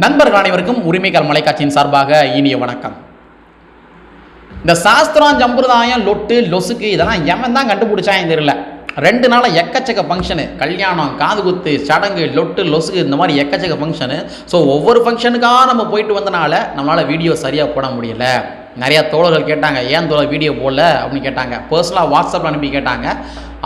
நண்பர்கள் அனைவருக்கும் உரிமைகள் மலைக்காட்சியின் சார்பாக இனிய வணக்கம். இந்த சாஸ்திரம் சம்பிரதாயம் லொட்டு லொசுக்கு இதெல்லாம் எவன் தான் கண்டுபிடிச்சாங்க தெரியல. ரெண்டு நாளாக எக்கச்சக்க ஃபங்க்ஷனு கல்யாணம் காது குத்து சடங்கு லொட்டு லொசுக்கு இந்த மாதிரி எக்கச்சக்க ஃபங்க்ஷனு ஸோ ஒவ்வொரு ஃபங்க்ஷனுக்காக நம்ம போயிட்டு வந்தனால நம்மளால் வீடியோ சரியாக போட முடியல. நிறையா தோழர்கள் கேட்டாங்க ஏன் தோழர் வீடியோ போடல? அப்படின்னு கேட்டாங்க. பர்சனலாக வாட்ஸ்அப்பில் அனுப்பி கேட்டாங்க.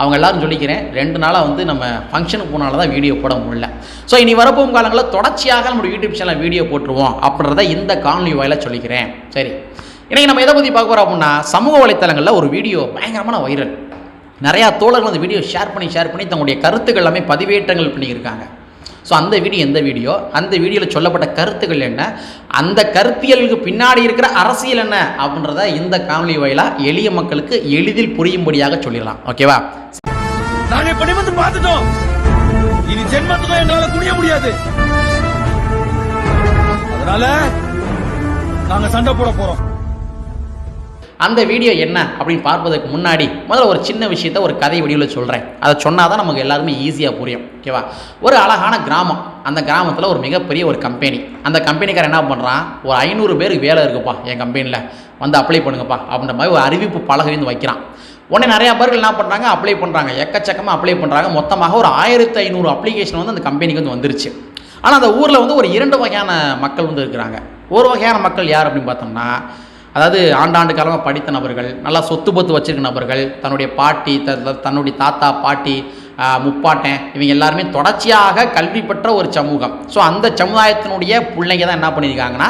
அவங்க எல்லாரும் சொல்லிக்கிறேன் ரெண்டு நாளாக வந்து நம்ம ஃபங்க்ஷனுக்கு போனால தான் வீடியோ போட முடியல. ஸோ இனி வரப்போகும் காலங்களில் தொடர்ச்சியாக நம்ம யூடியூப் சேனலில் வீடியோ போட்டுருவோம் அப்படின்றத இந்த காணொலி வாயில சொல்லிக்கிறேன். சரி. இன்றைக்கி நம்ம எதை பற்றி பார்க்க போகிறோம் அப்படின்னா சமூக வலைத்தளங்களில் ஒரு வீடியோ பயங்கரமான வைரல் நிறையா தோழர்கள் அந்த வீடியோ ஷேர் பண்ணி ஷேர் பண்ணி தங்களுடைய கருத்துக்கள் எல்லாமே பதிவேற்றங்கள் பண்ணியிருக்காங்க. ஸோ அந்த வீடியோ எந்த வீடியோ அந்த வீடியோவில் சொல்லப்பட்ட கருத்துக்கள் என்ன? அந்த கருத்தியலுக்கு பின்னாடி இருக்கிற அரசியல் என்ன? அப்படின்றத இந்த காணொலி வாயிலாக எளிய மக்களுக்கு எளிதில் புரியும்படியாக சொல்லிடலாம். ஓகேவா நாங்கள் இப்படி வந்து பார்த்துட்டோம். இனி ஜென்மத்துக்கும் எங்களால துணிய முடியாது. அதனால நாங்க சண்டை போட போறோம். அந்த வீடியோ என்ன அப்படின்னு பார்ப்பதற்கு முன்னாடி முதல்ல ஒரு சின்ன விஷயத்த ஒரு கதை வடிவில் சொல்கிறேன் அதை சொன்னால் தான் நமக்கு எல்லாருமே ஈஸியாக புரியும். ஓகேவா ஒரு அழகான கிராமம். அந்த கிராமத்தில் ஒரு மிகப்பெரிய ஒரு கம்பெனி அந்த கம்பெனிக்காரன் என்ன பண்ணுறான் ஒரு ஐநூறு பேருக்கு வேலை இருக்குப்பா என் கம்பெனியில் வந்து அப்ளை பண்ணுங்கப்பா அப்படின்ற மாதிரி ஒரு அறிவிப்பு பலகை வந்து வைக்கிறான். உடனே நிறையா பேர்கள் என்ன பண்ணுறாங்க அப்ளை பண்ணுறாங்க எக்கச்சக்கமாக அப்ளை பண்ணுறாங்க மொத்தமாக ஒரு ஆயிரத்தி ஐநூறு அப்ளிகேஷன் வந்து அந்த கம்பெனிக்கு வந்து வந்துருச்சு. ஆனால் அந்த ஊரில் வந்து ஒரு இரண்டு வகையான மக்கள் வந்து இருக்கிறாங்க. ஒரு வகையான மக்கள் யார் அப்படின்னு பார்த்தோம்னா அதாவது ஆண்டாண்டு காலமாக படித்த நபர்கள் நல்லா சொத்து பொத்து வச்சிருக்க நபர்கள் தன்னுடைய பாட்டி த தன்னுடைய தாத்தா பாட்டி முப்பாட்டன் இவங்க எல்லாருமே தொடர்ச்சியாக கல்வி பெற்ற ஒரு சமூகம். ஸோ அந்த சமுதாயத்தினுடைய பிள்ளைங்க தான் என்ன பண்ணியிருக்காங்கன்னா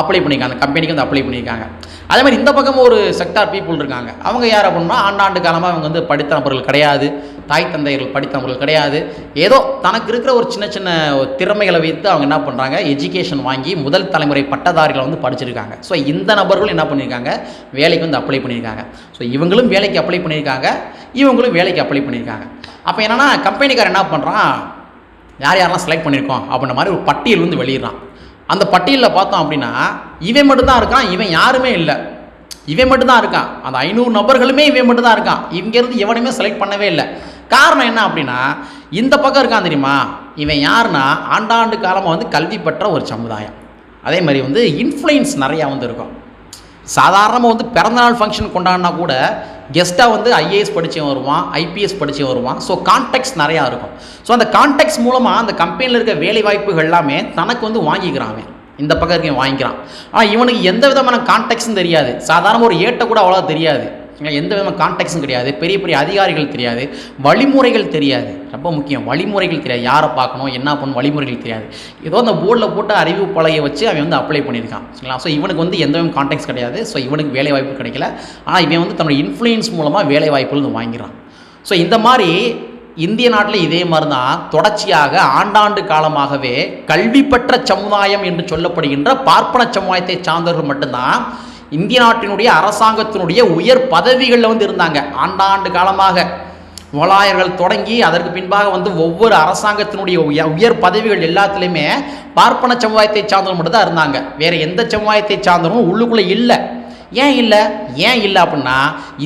அப்ளை பண்ணியிருக்காங்க. அந்த கம்பெனிக்கு வந்து அப்ளை பண்ணியிருக்காங்க. அதே மாதிரி இந்த பக்கம் ஒரு செக்டார் பீப்புள் இருக்காங்க. அவங்க யார் அப்படின்னா ஆண்டாண்டு காலமாக அவங்க வந்து படித்த நபர்கள் கிடையாது. தாய் தந்தையர்கள் படித்த நபர்கள் கிடையாது. ஏதோ தனக்கு இருக்கிற ஒரு சின்ன சின்ன திறமைகளை வைத்து அவங்க என்ன பண்ணுறாங்க எஜுகேஷன் வாங்கி முதல் தலைமுறை பட்டதாரிகளை வந்து படிச்சிருக்காங்க. ஸோ இந்த நபர்களும் என்ன பண்ணியிருக்காங்க? வேலைக்கு வந்து அப்ளை பண்ணியிருக்காங்க. ஸோ இவங்களும் வேலைக்கு அப்ளை பண்ணியிருக்காங்க. இவங்களும் வேலைக்கு அப்ளை பண்ணியிருக்காங்க. அப்போ என்னென்னா கம்பெனிக்காரர் என்ன பண்ணுறான் யார் யாரெல்லாம் செலக்ட் பண்ணியிருக்கோம் அப்படின்ற மாதிரி ஒரு பட்டியல் வந்து வெளியிடறான். அந்த பட்டியலில் பார்த்தோம் அப்படின்னா இவன் மட்டும்தான் இருக்கான் இவன் யாருமே இல்லை. இவன் மட்டும்தான் இருக்கான். அந்த ஐநூறு நபர்களுமே இவன் மட்டும்தான் இருக்கான். இங்கேருந்து எவனையுமே செலக்ட் பண்ணவே இல்லை. காரணம் என்ன அப்படின்னா இந்த பக்கம் இருக்கான் தெரியுமா? இவன் யாருன்னா ஆண்டாண்டு காலமாக வந்து கல்வி பெற்ற ஒரு சமுதாயம். அதே மாதிரி வந்து இன்ஃப்ளூயன்ஸ் நிறையா வந்து இருக்கும். சாதாரணமாக வந்து பிறந்தநாள் ஃபங்க்ஷன் கொண்டாடினா கூட கெஸ்ட்டாக வந்து ஐஏஎஸ் படித்தவன் வருவான் ஐபிஎஸ் படித்தவன் வருவான். ஸோ கான்டெக்ட்ஸ் நிறையா இருக்கும். ஸோ அந்த கான்டெக்ட்ஸ் மூலமாக அந்த கம்பெனியில் இருக்க வேலை வாய்ப்புகள் எல்லாமே தனக்கு வந்து வாங்கிக்கிறான் இந்த பக்கம் இருக்க வாங்கிக்கிறான். ஆனால் இவனுக்கு எந்த விதமான கான்டெக்ட்ஸும் தெரியாது. சாதாரண ஒரு ஏட்டை கூட அவ்வளோ தெரியாது. எந்த விதமான கான்டாக்ட்ஸும் கிடையாது. பெரிய பெரிய அதிகாரிகள் தெரியாது. வழிமுறைகள் தெரியாது. ரொம்ப முக்கியம். வழிமுறைகள் தெரியாது. யாரை பார்க்கணும் என்ன பண்ணணும் வழிமுறைகள் தெரியாது. ஏதோ அந்த போர்டில் போட்டு அறிவு பலகையை வச்சு அவன் வந்து அப்ளை பண்ணியிருக்கான். சரிங்களா? ஸோ இவனுக்கு வந்து எந்த விதமான கான்டாக்ட்ஸ் கிடையாது. ஸோ இவனுக்கு வேலை வாய்ப்பு கிடைக்கல. ஆனால் இவன் வந்து தன்னோட இன்ஃப்ளூயன்ஸ் மூலமாக வேலை வாய்ப்புகள் வந்து வாங்கிறான் ஸோ இந்த மாதிரி இந்திய நாட்டில் இதே மாதிரி தான் தொடர்ச்சியாக ஆண்டாண்டு காலமாகவே கல்வி பெற்ற சமுதாயம் என்று சொல்லப்படுகின்ற பார்ப்பன சமுதாயத்தை சார்ந்தவர்கள் மட்டும்தான் இந்திய நாட்டினுடைய அரசாங்கத்தினுடைய உயர் பதவிகளில் வந்து இருந்தாங்க. ஆண்டாண்டு காலமாக முகலாயர்கள் தொடங்கி அதற்கு பின்பாக வந்து ஒவ்வொரு அரசாங்கத்தினுடைய உயர் உயர் பதவிகள் எல்லாத்துலேயுமே பார்ப்பன சமுதாயத்தை சார்ந்தவங்க மட்டும் தான் இருந்தாங்க. வேறு எந்த சமுதாயத்தை சார்ந்தவங்களும் உள்ளுக்குள்ளே இல்லை. ஏன் இல்லை? ஏன் இல்லை அப்படின்னா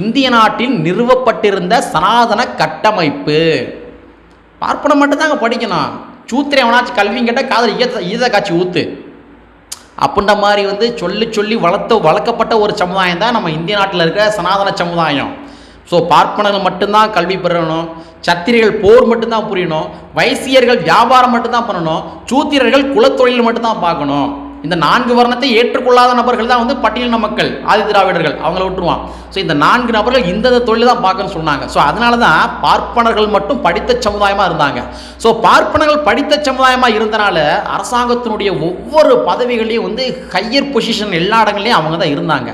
இந்திய நாட்டில் நிறுவப்பட்டிருந்த சனாதன கட்டமைப்பு. பார்ப்பனம் மட்டும்தாங்க படிக்கணும். சூத்திரை எவனாச்சும் கல்வின்னு கேட்டால் காதல் ஈத ஈத காட்சி ஊத்து. அப்படின்ற மாதிரி வந்து சொல்லி சொல்லி வளர்த்த வளர்க்கப்பட்ட ஒரு சமுதாயம் தான் நம்ம இந்திய நாட்டில் இருக்கிற சனாதன சமுதாயம். ஸோ பார்ப்பனர்கள் மட்டும்தான் கல்வி பெறணும் சத்திரிகள் போர் மட்டும்தான் புரியணும் வைசியர்கள் வியாபாரம் மட்டும்தான் பண்ணணும் சூத்திரர்கள் குலத்தொழில் மட்டும்தான் பார்க்கணும். இந்த நான்கு வர்ணத்தை ஏற்றுக்கொள்ளாத நபர்கள் தான் வந்து பட்டியலின மக்கள் ஆதி திராவிடர்கள் அவங்கள விட்டுருவான். ஸோ இந்த நான்கு நபர்கள் இந்த தொழில் தான் பார்க்கணும்னு சொன்னாங்க. ஸோ அதனால தான் பார்ப்பனர்கள் மட்டும் படித்த சமுதாயமாக இருந்தாங்க. ஸோ பார்ப்பனர்கள் படித்த சமுதாயமாக இருந்தனால அரசாங்கத்தினுடைய ஒவ்வொரு பதவிகளையும் வந்து ஹையர் பொசிஷன் எல்லா இடங்கள்லையும் அவங்க தான் இருந்தாங்க.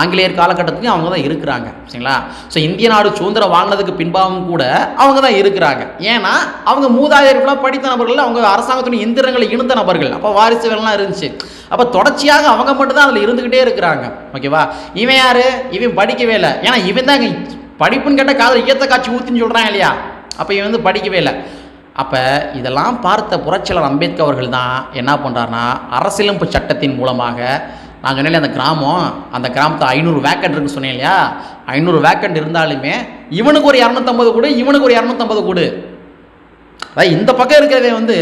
ஆங்கிலேயர் காலகட்டத்துலையும் அவங்க தான் இருக்கிறாங்க சரிங்களா? ஸோ இந்திய நாடு சுதந்திரம் வாங்கினதுக்கு பின்பாகவும் கூட அவங்க தான் இருக்கிறாங்க. ஏன்னா அவங்க மூதாதையர்களாக படித்த நபர்கள் அவங்க அரசாங்கத்துடைய எந்திரங்களை இணைந்த நபர்கள். அப்போ வாரிசு வேலைலாம் இருந்துச்சு. அப்போ தொடர்ச்சியாக அவங்க மட்டும்தான் அதில் இருந்துக்கிட்டே இருக்கிறாங்க ஓகேவா? இவன் யார்? இவன் படிக்கவே இல்லை. ஏன்னா இவன் தான் படிப்புன்னு கேட்டால் காதல் ஈயத்த காட்சி ஊற்றின்னு சொல்கிறான் இல்லையா? அப்போ இவன் வந்து படிக்கவே இல்லை. அப்போ இதெல்லாம் பார்த்த புரட்சியாளர் அம்பேத்கர் அவர்கள் தான் என்ன பண்ணுறாருனா அரசியலமைப்பு சட்டத்தின் மூலமாக நாங்கள் நிலையில் அந்த கிராமம் அந்த கிராமத்தை ஐநூறு வேக்கண்ட் இருக்குன்னு சொன்னேன் இல்லையா? ஐநூறு வேக்கண்ட் இருந்தாலுமே இவனுக்கு ஒரு இரநூத்தம்பது கொடு இவனுக்கு ஒரு இரநூத்தம்பது கொடு. அதாவது இந்த பக்கம் இருக்கிறவன் வந்து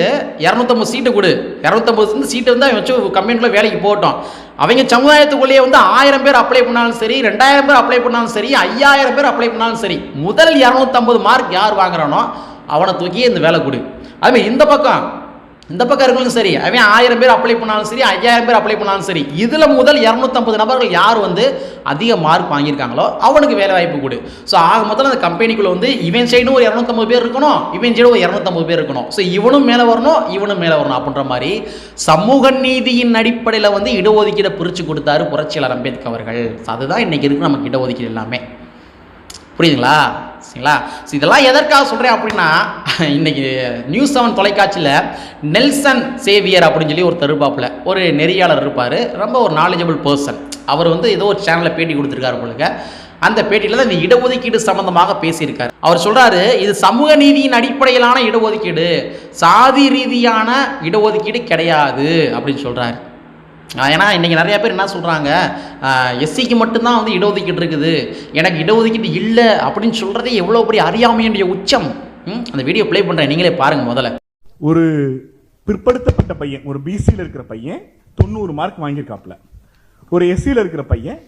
இரநூத்தம்பது சீட்டு கொடு. இரநூத்தம்பது சீட்டு வந்து அவன் வச்சு கம்பெனிக்குள்ளே வேலைக்கு போகட்டும். அவங்க சமுதாயத்துக்குள்ளேயே வந்து ஆயிரம் பேர் அப்ளை பண்ணாலும் சரி ரெண்டாயிரம் பேர் அப்ளை பண்ணாலும் சரி ஐயாயிரம் பேர் அப்ளை பண்ணாலும் சரி முதல் இரநூத்தம்பது மார்க் யார் வாங்குறானோ அவனை தூக்கி இந்த வேலை கொடு. அதுமாதிரி இந்த பக்கம் இந்த பக்கம் இருக்கணும் சரி அவன் ஆயிரம் பேர் அப்ளை பண்ணாலும் சரி ஐயாயிரம் பேர் அப்ளை பண்ணாலும் சரி இதில் முதல் இரநூத்தம்பது நபர்கள் யார் வந்து அதிக மார்க் வாங்கியிருக்காங்களோ அவனுக்கு வேலை வாய்ப்பு கொடு. ஸோ ஆக மொத்தம் அந்த கம்பெனிக்குள்ளே வந்து இவன் சைடும் ஒரு இரநூத்தம்பது பேர் இருக்கணும் இவன் சைடும் ஒரு இரநூத்தம்பது பேர் இருக்கணும். ஸோ இவனும் மேலே வரணும் இவனும் மேலே வரணும் அப்படின்ற மாதிரி சமூக நீதியின் அடிப்படையில் வந்து இடஒதுக்கீடை பிரித்து கொடுத்தாரு புரட்சியாளர் அம்பேத்கர் அவர்கள். அதுதான் இன்றைக்கி இருக்கு நமக்கு இடஒதுக்கீடு எல்லாமே. புரியுதுங்களா? சரிங்களா? ஸோ இதெல்லாம் எதற்காக சொல்கிறேன் அப்படின்னா இன்றைக்கி நியூஸ் செவன் தொலைக்காட்சியில் நெல்சன் சேவியர் அப்படின்னு சொல்லி ஒருத்தர் இருப்பாப்புல. ஒரு நெறியாளர் இருப்பார். ரொம்ப ஒரு நாலேஜபிள் பர்சன் அவர் வந்து ஏதோ ஒரு சேனலில் பேட்டி கொடுத்துருக்காரு உங்களுக்கு அந்த பேட்டியில் தான் இந்த இடஒதுக்கீடு சம்பந்தமாக பேசியிருக்காரு. அவர் சொல்கிறாரு இது சமூக நீதியின் அடிப்படையிலான இடஒதுக்கீடு. சாதி ரீதியான இடஒதுக்கீடு கிடையாது அப்படின்னு சொல்கிறாரு ஏன்னா இன்றைக்கி நிறைய பேர் என்ன சொல்கிறாங்க எஸ்சிக்கு மட்டும்தான் வந்து இடஒதுக்கீடு இருக்குது. எனக்கு இடஒதுக்கீடு இல்லை அப்படின்னு சொல்கிறதே எவ்வளோ பெரிய அறியாமையுடைய உச்சம். ம்? அந்த வீடியோ ப்ளே பண்ணுறேன் நீங்களே பாருங்கள் முதல்ல. ஒரு பிற்படுத்தப்பட்ட பையன் ஒரு பிசியில் இருக்கிற பையன் தொண்ணூறு மார்க் வாங்கியிருக்காப்புல. ஒரு எஸ்சியில் இருக்கிற பையன்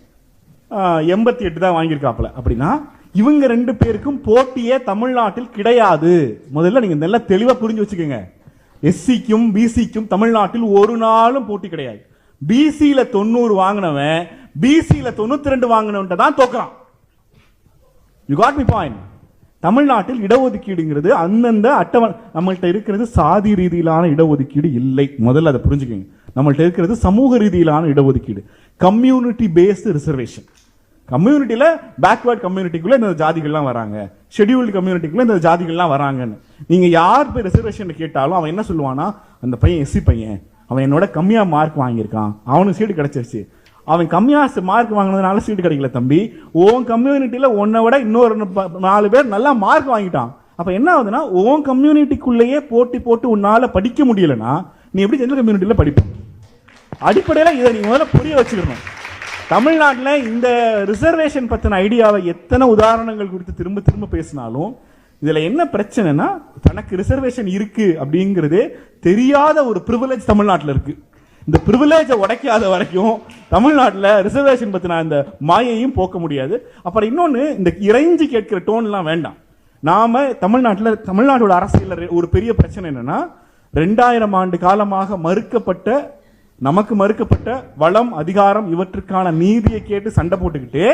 எண்பத்தி எட்டு தான் வாங்கியிருக்காப்புல. அப்படின்னா இவங்க ரெண்டு பேருக்கும் போட்டியே தமிழ்நாட்டில் கிடையாது. முதல்ல நீங்கள் நல்லா தெளிவாக புரிஞ்சு வச்சுக்கோங்க. எஸ்சிக்கும் பிசிக்கும் தமிழ்நாட்டில் ஒரு நாளும் போட்டி கிடையாது. பிசியில் தொண்ணூறு வாங்கினவன் பிசியில் தொண்ணூத்தி ரெண்டு வாங்கினவன்ட்ட தான் தோக்குறான். யூ காட் மீ பாயிண்ட் தமிழ்நாட்டில் இடஒதுக்கீடுங்கிறது அந்தந்த அட்டவணை நம்மள்கிட்ட இருக்கிறது சாதி ரீதியிலான இடஒதுக்கீடு இல்லை. முதல்ல அதை புரிஞ்சுக்கோங்க. நம்மள்ட்ட இருக்கிறது சமூக ரீதியிலான இடஒதுக்கீடு. கம்யூனிட்டி பேஸ்டு ரிசர்வேஷன் கம்யூனிட்டியில் பேக்வேர்ட் கம்யூனிட்டிக்குள்ளே இந்த ஜாதிகள்லாம் வராங்க. ஷெடியூல்டு கம்யூனிட்டிக்குள்ளே இந்த ஜாதிகள்லாம் வராங்கன்னு. நீங்கள் யார் போய் ரிசர்வேஷன் கேட்டாலும் அவன் என்ன சொல்லுவானா அந்த பையன் எஸ்சி பையன் அவன் என்னோட கம்மியாக மார்க் வாங்கியிருக்கான். அவனுக்கு சீட்டு கிடச்சிருச்சு. அவன் கம்மியாக மார்க் வாங்கினதுனால சீட்டு கிடைக்கல தம்பி. உன் கம்யூனிட்டியில உன்னை விட இன்னொரு நாலு பேர் நல்லா மார்க் வாங்கிட்டான். அப்போ என்ன ஆகுதுன்னா உன் கம்யூனிட்டிக்குள்ளேயே போட்டி போட்டு உன்னால் படிக்க முடியலன்னா நீ எப்படி ஜென்ரல் கம்யூனிட்டியில படிப்ப? அடிப்படையில் இதை நீ முதல்ல புரிய வச்சுக்கணும் தமிழ்நாட்டில் இந்த ரிசர்வேஷன் பற்றின ஐடியாவை எத்தனை உதாரணங்கள் குறித்து திரும்ப திரும்ப பேசினாலும் இதில் என்ன பிரச்சனைனா தனக்கு ரிசர்வேஷன் இருக்கு அப்படிங்கிறதே தெரியாத ஒரு ப்ரிவிலேஜ் தமிழ்நாட்டில் இருக்கு. இந்த ப்ரிவிலேஜை உடைக்காத வரைக்கும் தமிழ்நாட்டில் ரிசர்வேஷன் பற்றின அந்த மாயையும் போக்க முடியாது. அப்புறம் இன்னொன்று இந்த இறைஞ்சி கேட்கிற டோன்லாம் வேண்டாம். நாம தமிழ்நாட்டில் தமிழ்நாட்டோட அரசியலில் ஒரு பெரிய பிரச்சனை என்னென்னா ரெண்டாயிரம் ஆண்டு காலமாக மறுக்கப்பட்ட நமக்கு மறுக்கப்பட்ட வளம் அதிகாரம் இவற்றுக்கான நீதியை கேட்டு சண்டை போட்டுக்கிட்டு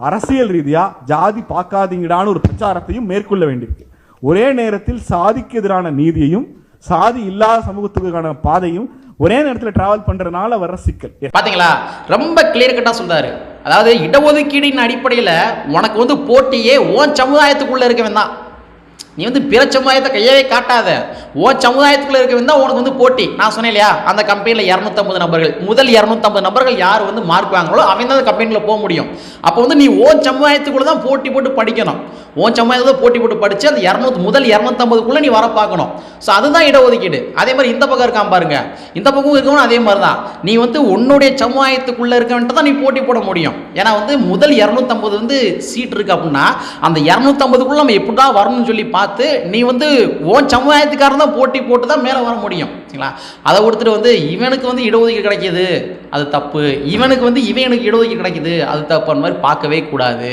அரசியல் ரீதியாக ஜாதி பார்க்காதீங்கடான ஒரு பிரச்சாரத்தையும் மேற்கொள்ள வேண்டியிருக்கு. ஒரே நேரத்தில் சாதிக்கு எதிரான நீதியையும் சாதி இல்லாத சமூகத்துக்கான பாதையும் ஒரே நேரத்தில் டிராவல் பண்ணுறதுனால வர சிக்கல். பார்த்தீங்களா ரொம்ப கிளியர் கட்டாக சொல்கிறாரு அதாவது இடஒதுக்கீடின் அடிப்படையில் உனக்கு வந்து போட்டியே உன் சமுதாயத்துக்குள்ளே இருக்கவன் தான். நீ வந்து பிற சமுதாயத்தை கையவே காட்டாத. ஓ சமுதாயத்துக்குள்ள இருக்கவன் தான் உனக்கு வந்து போட்டி. நான் சொன்னேன் இல்லையா? அந்த கம்பெனியில் இரநூத்தம்பது நபர்கள். முதல் இரநூத்தம்பது நபர்கள் யார் வந்து மார்க் வாங்குறாங்களோ அவன் தான் அந்த கம்பெனியில் போக முடியும். அப்போ வந்து நீ ஓ சமுதாயத்துக்குள்ள தான் போட்டி போட்டு படிக்கணும். ஓ சமுதாயத்தில் போட்டி போட்டு படித்து அந்த இரநூத்தி முதல் இரநூத்தம்பதுக்குள்ளே நீ வர பார்க்கணும். ஸோ அதுதான் இடஒதுக்கீடு. அதே மாதிரி இந்த பக்கம் இருக்கான் பாருங்க. இந்த பக்கம் இருக்கவனும் அதே மாதிரி தான் நீ வந்து உன்னுடைய சமுதாயத்துக்குள்ளே இருக்கவன்ட்டு தான் நீ போட்டி போட முடியும். ஏன்னா வந்து முதல் இரநூத்தம்பது வந்து சீட் இருக்கு அப்படின்னா அந்த இரநூத்தம்பதுக்குள்ளே நம்ம எப்படா வரணும்னு சொல்லி பார்த்து பார்த்து நீ வந்து ஓன் சமுதாயத்துக்காரன் தான் போட்டி போட்டு தான் மேலே வர முடியும். சரிங்களா? அதை கொடுத்துட்டு வந்து இவனுக்கு வந்து இடஒதுக்கீடு கிடைக்கிது. அது தப்பு. இவனுக்கு வந்து இவனுக்கு இடஒதுக்கீடு கிடைக்கிது. அது தப்பு அந்த மாதிரி பார்க்கவே கூடாது.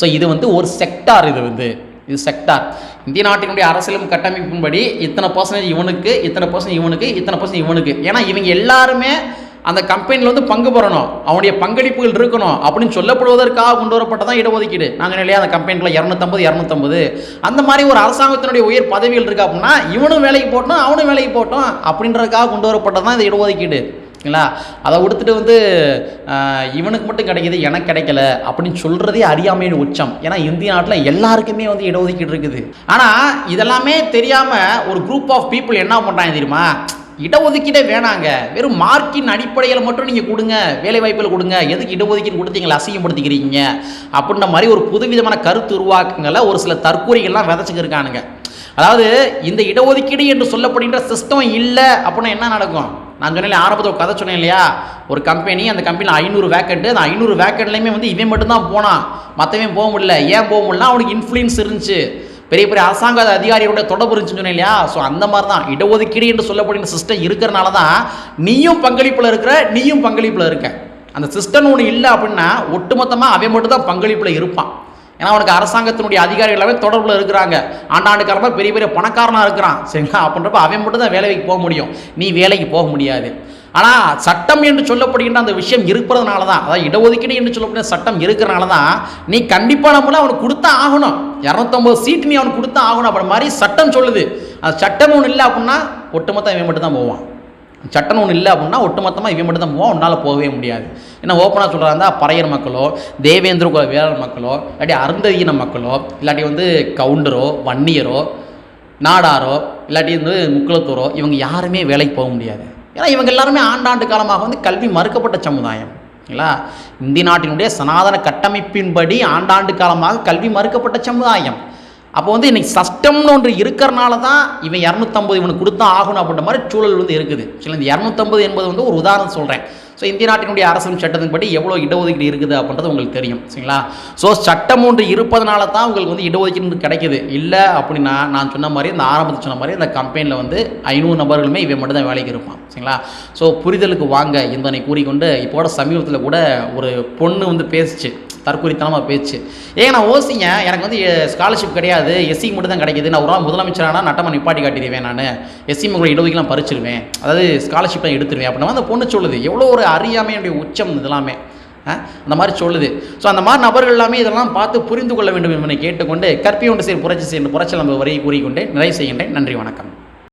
ஸோ இது வந்து ஒரு செக்டார் இது வந்து. இது செக்டார் இந்திய நாட்டினுடைய அரசியலும் கட்டமைப்பின்படி இத்தனை பர்சன்டேஜ் இவனுக்கு இத்தனை பர்சன்ட் இவனுக்கு இத்தனை பர்சன்ட் இவனுக்கு. ஏன்னா இவங்க எல்லாருமே அந்த கம்பெனியில் வந்து பங்கு பெறணும். அவனுடைய பங்களிப்புகள் இருக்கணும். அப்படின்னு சொல்லப்படுவதற்காக கொண்டு வரப்பட்டதான் இடஒதுக்கீடு. நாங்கள் இல்லையா? அந்த கம்பெனியில் இரநூத்தம்பது இரநூத்தம்பது. அந்த மாதிரி ஒரு அரசாங்கத்தினுடைய உயர் பதவிகள் இருக்கு அப்படின்னா இவனும் வேலைக்கு போட்டோம் அவனும் வேலைக்கு போட்டோம் அப்படின்றதுக்காக கொண்டு வரப்பட்டதான் இந்த இடஒதுக்கீடு. இல்லைங்களா? அதை கொடுத்துட்டு வந்து இவனுக்கு மட்டும் கிடைக்கிது எனக்கு கிடைக்கல அப்படின்னு சொல்கிறதே அறியாமையின் உச்சம். ஏன்னா இந்திய நாட்டில் எல்லாருக்குமே வந்து இடஒதுக்கீடு இருக்குது. ஆனால் இதெல்லாமே தெரியாமல் ஒரு குரூப் ஆஃப் பீப்புள் என்ன பண்ணுறாங்க தெரியுமா? இடஒதுக்கீடே வேணாங்க. வெறும் மார்க்கின் அடிப்படையில் மட்டும் நீங்கள் கொடுங்க. வேலை வாய்ப்பில் கொடுங்க. எதுக்கு இடஒதுக்கீடு கொடுத்தீங்களா? அசிங்கப்படுத்திக்கிறீங்க. அப்படின்ற மாதிரி ஒரு புதுவிதமான கருத்து உருவாக்கங்களை ஒரு சில தற்கூரிகள்லாம் விதைச்சிக்கிருக்கானுங்க. அதாவது இந்த இடஒதுக்கீடு என்று சொல்லப்படுகின்ற சிஸ்டம் இல்லை அப்படின்னா என்ன நடக்கும்? நான் சொன்னேன் ஆரம்பத்தில் ஒரு கதை சொன்னேன் இல்லையா? ஒரு கம்பெனி அந்த கம்பெனியில் ஐநூறு வேக்கெட்டு அந்த ஐநூறு வேக்கெட்லையுமே வந்து இவன் மட்டும்தான் போனான். மற்றவன் போக முடியல. ஏன் போக முடியல அவனுக்கு இன்ஃப்ளூயன்ஸ் இருந்துச்சு. பெரிய பெரிய அரசாங்க அதிகாரியோட தொடர்பு இருந்துச்சுன்னு சொன்னேன் இல்லையா? ஸோ அந்த மாதிரி தான் இடஒதுக்கீடு என்று சொல்லப்படுகிற சிஸ்டம் இருக்கிறனால தான் நீயும் பங்களிப்பில் இருக்கிற நீயும் பங்களிப்பில் இருக்க. அந்த சிஸ்டம் ஒன்று இல்லை அப்படின்னா ஒட்டுமொத்தமாக அவன் மட்டும் தான் பங்களிப்பில் இருப்பான். ஏன்னா அவனுக்கு அரசாங்கத்தினுடைய அதிகாரிகள் எல்லாமே தொடர்பில் இருக்கிறாங்க. ஆண்டாண்டு காலமாக பெரிய பெரிய பணக்காரனாக இருக்கிறான். சரிங்களா? அப்படின்றப்ப அவன் மட்டும் தான் வேலைக்கு போக முடியும். நீ வேலைக்கு போக முடியாது. ஆனால் சட்டம் என்று சொல்லப்படுகின்ற அந்த விஷயம் இருக்கிறதுனால தான் அதாவது இடஒதுக்கீடு என்று சொல்லப்படுகிற சட்டம் இருக்கிறனால தான் நீ கண்டிப்பாக நம்மள அவனுக்கு கொடுத்தா ஆகணும். இரநூத்தம்பது சீட்டு நீ அவனுக்கு கொடுத்தா ஆகணும். அப்படி மாதிரி சட்டம் சொல்லுது. அது சட்டம் ஒன்று இல்லை அப்படின்னா ஒட்டுமொத்தம் இவன் மட்டும் தான் போவான். சட்டம் ஒன்று இல்லை அப்படின்னா ஒட்டுமொத்தமாக இவன் மட்டும் தான் போவான். உன்னால் போகவே முடியாது. ஏன்னா ஓப்பனாக சொல்கிறாங்க பறையர் மக்களோ தேவேந்திர குல வேளாண் மக்களோ இல்லாட்டி அருந்ததியின மக்களோ இல்லாட்டி வந்து கவுண்டரோ வன்னியரோ நாடாரோ இல்லாட்டி வந்து முக்குளத்தூரோ இவங்க யாருமே வேலைக்கு போக முடியாது. ஏன்னா இவங்க எல்லாருமே ஆண்டாண்டு காலமாக வந்து கல்வி மறுக்கப்பட்ட சமுதாயம். இல்லைங்களா இந்திய நாட்டினுடைய சனாதன கட்டமைப்பின்படி ஆண்டாண்டு காலமாக கல்வி மறுக்கப்பட்ட சமுதாயம். அப்போ வந்து இன்னைக்கு சஷ்டம்னு ஒன்று இருக்கிறனால தான் இவன் இரநூத்தம்பது இவனுக்கு கொடுத்தா ஆகணும் அப்படின்ற மாதிரி சூழல் வந்து இருக்குது. சில இந்த இரநூத்தம்பது என்பது வந்து ஒரு உதாரணம் சொல்கிறேன் ஸோ இந்திய நாட்டினுடைய அரசியல் சட்டத்தின்படி எவ்வளோ இடஒதுக்கீடு இருக்குது அப்படின்றது உங்களுக்கு தெரியும். சரிங்களா? ஸோ சட்டம் ஒன்று இருப்பதனால தான் உங்களுக்கு வந்து இடஒதுக்கீடு கிடைக்குது. இல்லை அப்படின்னா நான் சொன்ன மாதிரி இந்த ஆரம்பத்தில் சொன்ன மாதிரி இந்த கம்பெனியில் வந்து ஐநூறு நபர்களுமே இவன் மட்டும் தான் வேலைக்கு இருப்பான். சரிங்களா? ஸோ புரிதலுக்கு வாங்க என்பதனை கூறிக்கொண்டு இப்போட சமீபத்தில் கூட ஒரு பொண்ணு வந்து பேசிச்சு. தற்குறித்தனமாக பேச்சு. ஏங்க நான் ஓசிங்க. எனக்கு வந்து ஸ்காலர்ஷிப் கிடையாது. எஸ்சி மட்டும் தான் கிடைக்குது. நான் ஒரு நாள் முதலமைச்சரானா நட்டமாக நிப்பாட்டி காட்டிடுவேன் நான். எஸ்சி மக்கள் இடஒதுக்கெலாம் பறிச்சிருவேன். அதாவது ஸ்காலர்ஷிப்லாம் எடுத்துருவேன். அப்படின்னா அந்த பொண்ணு சொல்லுது. எவ்வளோ ஒரு அறியாமையுடைய உச்சம் இதெல்லாமே. அந்த மாதிரி சொல்லுது. ஸோ அந்த மாதிரி நபர்கள் எல்லாமே இதெல்லாம் பார்த்து புரிந்து கொள்ள வேண்டும் என்பதை கேட்டுக்கொண்டு கற்பி ஒன்று சேர் புரட்சி சேர்ந்து புரட்சி நம்ம வரையை கூறிக்கொண்டே நிறைவு செய்கின்றேன். நன்றி வணக்கம்.